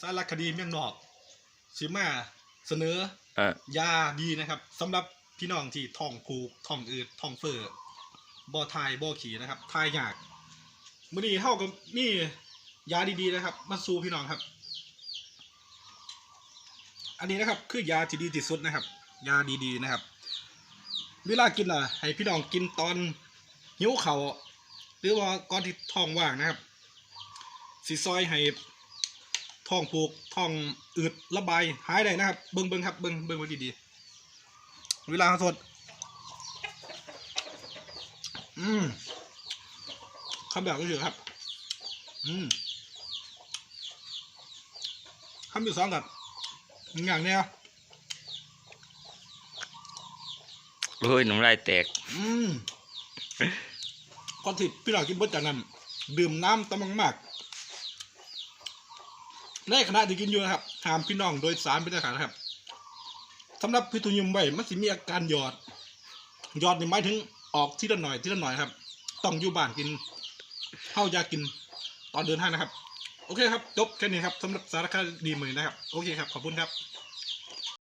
สารคดีเมียงนอกสิมาเสนออยาดีนะครับสำหรับพี่น้องที่ท้องผูกท้องอืดท้องเฟ้อบ่ทายบ่ขี่นะครับทายยากมื้อนี้เฮาก็มียาดีๆนะครับ มาสู่พี่น้องครับ อันนี้นะครับ คือยาที่ดีที่สุดนะครับ ยาดีๆนะครับ เวลากินอะ ให้พี่น้องกินตอนหิวเขาวหรือว่าก่อนที่ท้องว่างนะครับสีซอยให้ ท้องผูกท้องอืดระบายหายได้นะครับ เบิ่งเบิ่งครับเบิ่งเบิ่งไว้ดีๆเวลาสด อืมคำแบบก็คือครับ อืมคำที่สองกับอย่างเนี้ยโอ้ยน้ำลายแตก อืมก่อนที่พี่น้องกินเบิดจากนั้น ดื่มน้ำตำมังมาก ในขณะที่กินอยู่นะครับหามพี่น้องโดยสารเป็นอาหารนะครับสำหรับพิทุนิมใบมันสิมีอาการหยอดหยอดนี่หมายถึงออกทีละหน่อยทีละหน่อยครับ ต้องอยู่บ้านกินเข้ายากกินตอนเดินทางนะครับ โอเคครับจบแค่นี้ครับสำหรับสารคดีมือนะครับ โอเคครับ ขอบคุณครับ